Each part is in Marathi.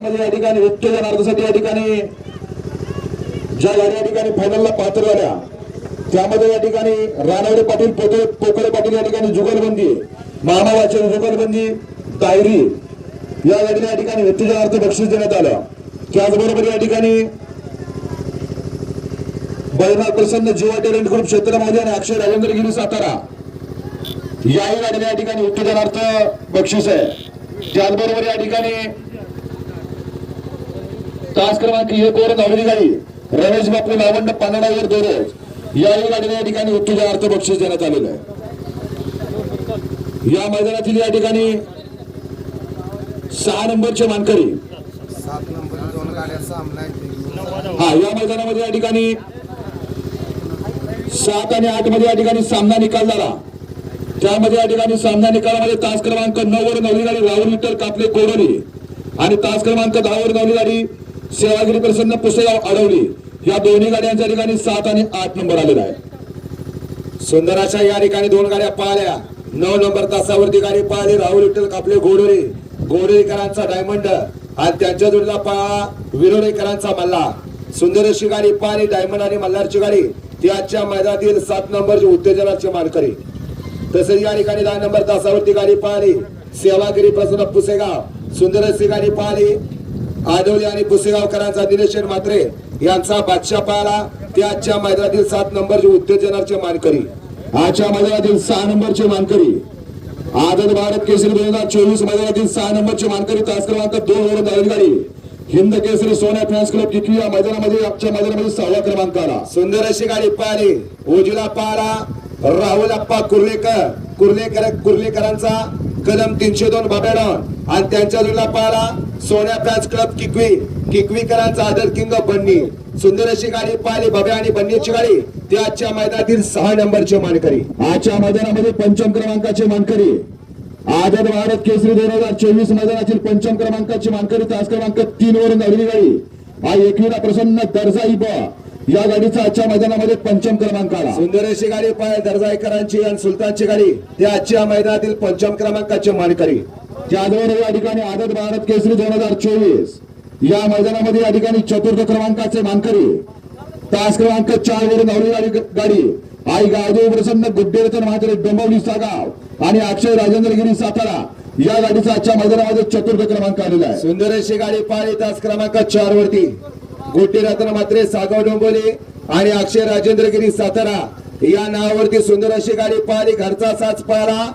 मध्ये या ठिकाणी उत्तेजनार्थासाठी या ठिकाणी ज्या गाड्या ठिकाणी फायनलला पात्र झाल्या त्यामध्ये या ठिकाणी रानवडे पाटील पोते पोकळे पाटील या ठिकाणी जुगलबंदी मामा जुगलबंदी तायरी या गाडीला या ठिकाणी उत्तेजनार्थ बक्षीस देण्यात आलं. त्याचबरोबर या ठिकाणी बैनाथ प्रसन्न जीवा टॅलेंट ग्रुप क्षेत्रमध्ये आणि अक्षय राजेंद्र गिरी सातारा याही गाडीला या ठिकाणी उत्तेजनार्थ बक्षीस आहे. त्याचबरोबर या ठिकाणी तास क्रमांक एक वर धावली गाडी. रमेश बापू लावंड पानाडावर दोरज याही गाडीला या ठिकाणी उत्तेजनार्थ बक्षीस देण्यात आलेलं आहे. या मैदानातील या ठिकाणी सहा नंबरचे मानकरी. हा या मैदानामध्ये या ठिकाणी सात आणि आठमध्ये या ठिकाणी सामना निकाल झाला. त्यामध्ये या ठिकाणी सामना निकालामध्ये तास क्रमांक नऊ वर नवली गाडी राहुल विठ्ठल कापले कोरोली आणि तास क्रमांक दहा वर नवली गाडी सेवागिरी प्रसन्न पुसेगाव अडवली. या दोन्ही गाड्यांच्या ठिकाणी सात आणि आठ नंबर आलेला आहे. सुंदराच्या या ठिकाणी दोन गाड्या पाहिल्या नऊ नंबर तासावरती गाडी पाहिली राहुल विठ्ठल कापले गोडोरे. गोडोरेकरांचा डायमंड आणि त्यांच्या जोडीला पहा विरोडेकरांचा मल्ला. सुंदर अशी गाडी पाहिली डायमंड आणि मल्हारची गाडी. ती आजच्या मैदानातील सात नंबरची उत्तेजनाची मानकरी. तसेच या ठिकाणी दहा नंबर तासावरती गाडी पाहिली सेवागिरी प्रसन्न पुसेगाव. सुंदर अशी गाडी पाहिली आदवली आणि पुसेगावकरांचा दिनेश मात्रे यांचा बादशाह पाहिला ते आजच्या मैदानातील सात नंबरचे उत्तेजनाचे मानकरी. आजच्या मैदानातील सहा नंबरचे मानकरी. आझाद भारत केसरी दोन हजार चोवीस मैदानातील सहा नंबरचे मानकरी तास क्रमांक दोन वरून धावली गाडी हिंद केसरी सोन्या फॅन्स क्लब किकवी या मैदानामध्ये आजच्या मैदानामध्ये सहावा क्रमांक आला. सुंदर अशी गाडी पाहिली. उजला पारा राहुल अप्पा कुर्लेकर कुर्लेकर कुर्लेकरांचा कलम तीनशे दोन बाबेडॉन आणि त्यांच्या जोडीला पाहिला सोन्या फॅन्स क्लब किकवी. किकवीकरांचा आदर किंग बन्नी. सुंदर अशी गाडी पाहिली बब्या आणि बन्नीची गाडी. ते आजच्या मैदानातील सहा नंबरचे मानकरी. आजच्या मैदानामध्ये पंचम क्रमांकाचे मानकरी. आझाद भारत केसरी दोन हजार चोवीस मैदानातील पंचम क्रमांकाची मानकरी. तास क्रमांक तीन वरून धावली गाडी. हा एकवीरा प्रसन्न दर्जा इबा. या गाडीचा आजच्या मैदानामध्ये पंचम क्रमांक आला. सुंदर अशी गाडी पाहिली दर्जाईकरांची आणि सुलतानची गाडी. ती आजच्या मैदानातील पंचम क्रमांकाची मानकरी. त्याचबरोबर या ठिकाणी आदत भारत केसरी दोन हजार चोवीस. या मैदानामध्ये या ठिकाणी चतुर्थ क्रमांकाचे मानकरी. तास क्रमांक चार वरून गाडी गाडी. आई गावदेव प्रसन्न गुड्डेरचन म्हात्रे डोंबिवली सागाव आणि अक्षय राजेंद्रगिरी सातारा या गाडीचा आजच्या मैदानामध्ये चतुर्थ क्रमांक आलेला आहे. सुंदर अशी गाडी पाहिली तास क्रमांक चार वरती. गोटीरत्न मात्रे सागाव डोंबोली आणि अक्षय राजेंद्रगिरी सातारा या नावावरती सुंदर अशी गाडी पाहिली. घरचा साच पाहिला.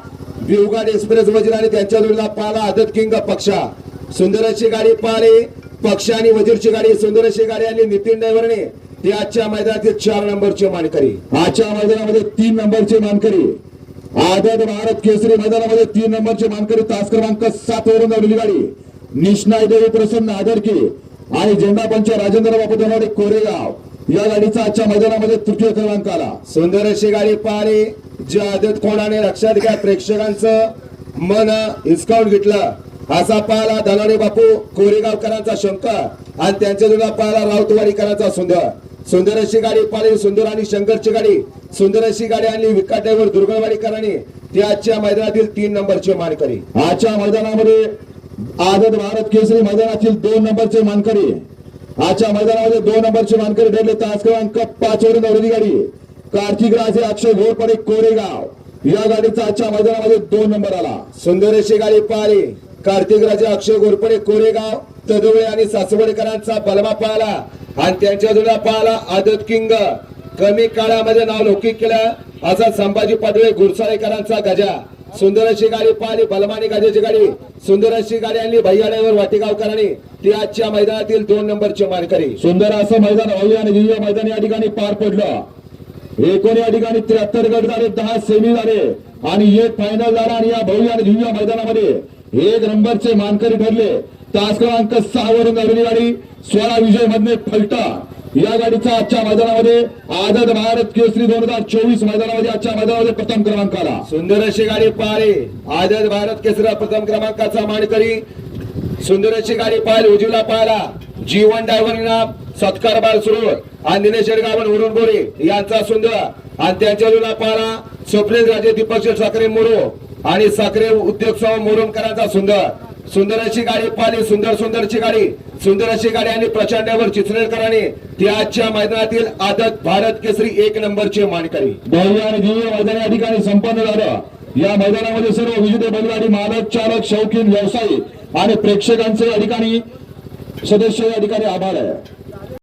भिवगाड एक्सप्रेस वजीर आणि त्यांच्या जोडीला पाहिला आदत किंग पक्षा. सुंदर अशी गाडी पाहिली. पक्ष आणि वजीरची गाडी सुंदर अशी गाडी आणि नितीन ड्रायव्हरने ते आजच्या मैदानातील चार नंबरचे मानकरी. आजच्या मैदानामध्ये तीन नंबरचे मानकरी. आदत भारत केसरी मैदानामध्ये तीन नंबरचे मानकरी. तास क्रमांक सात वरून गाडी. निष्णाय देवी प्रसन्न आदरकी. आणि झेंडा पंच राजेंद्र बापू धनवडे कोरेगाव या गाडीचा आजच्या मैदानामध्ये तृतीय क्रमांक आला. सुंदर अशी गाडी पाहिली जी आदत कोणाने लक्षात घ्या प्रेक्षकांचं मन हिसकावून घेतलं. असा पाहिला धनाडे बापू कोरेगावकरांचा शंकर आणि त्यांच्या जोडा पाहिला राऊतवाडीकरांचा सुंदर. सुंदर अशी गाडी पाहिली सुंदर आणि शंकरची गाडी. सुंदर अशी गाडी आणली विकाट्यावर दुर्गणवाडीकरांनी ती आजच्या मैदानातील तीन नंबरची मानकरी. आजच्या मैदानामध्ये आदत भारत केसरी मैदानातील दोन नंबरचे मानकरी. आजच्या मैदानामध्ये दोन नंबरचे मानकरी ठरले तास क्रमांक पाच वरून गाडी. कार्तिक राजे अक्षय घोरपडे कोरेगाव. या गाडीचा आजच्या मैदानामध्ये दोन नंबर आला. सुंदर अशी गाडी पाहिली. कार्तिक राजे अक्षय घोरपडे कोरेगाव. तदुळे आणि सासवडकरांचा बलमा पाहिला. आणि त्यांच्या जोडा पाहिला आदत किंग. कमी काळामध्ये नाव लौकिक केलं. असा संभाजी पाटोळे गुरसाळेकरांचा गजा. सुंदर अशी गाडी पाहिली बलमानी गजाची गाडी. सुंदर अशी गाडी आणली भैयाड्यावर वाटेगावकरांनी. ती आजच्या मैदानातील दोन नंबरची मानकरी. सुंदर असं मैदान भव्य आणि दिव्य मैदान या ठिकाणी पार पडलं. एकूण या ठिकाणी त्र्याहत्तर गट झाले दहा सेमी झाले. आणि एक फायनल झाला आणि या भव्य आणि दिव्य मैदानामध्ये एक नंबरचे मानकरी ठरले. तास क्रमांक सहा वरून गाडी स्वरा विजय मधने फलटा या गाडीचा आजच्या मैदानामध्ये आझाद भारत केसरी दोन हजार चोवीस मैदानामध्ये आजच्या मैदानामध्ये प्रथम क्रमांक आला. सुंदर अशी गाडी पाहिली. आझाद भारत केसरी प्रथम क्रमांकाचा मानकरी सुंदर अशी गाडी पाहिली उजवीला पाहिला. जीवन डायव्हर सत्कार बाल सुरू आणि दिनेश गावन वरुण बोरे यांचा सुंदर. आणि त्यांच्या जुना पाहिला स्वप्नील राजे दीपक साखरे मोरो. आणि साखरे उद्योग मुरुणकरांचा मोरणकरांचा सुंदर. सुंदर अशी गाडी पाहिली सुंदर सुंदरची गाडी. सुंदर अशी गाडी आणि प्रचंडावर चिचरेकरांनी ती आजच्या मैदानातील आदत भारत केसरी एक नंबरचे मानकरी. भव्य आणि दिव्य मैदान या संपन्न झालं. या मैदानामध्ये सर्व विजेते बैलगाडी मालक चालक शौकीन व्यावसायिक आणि प्रेक्षकांचे अधिकारी सदस्य अधिकारी आभार आहे.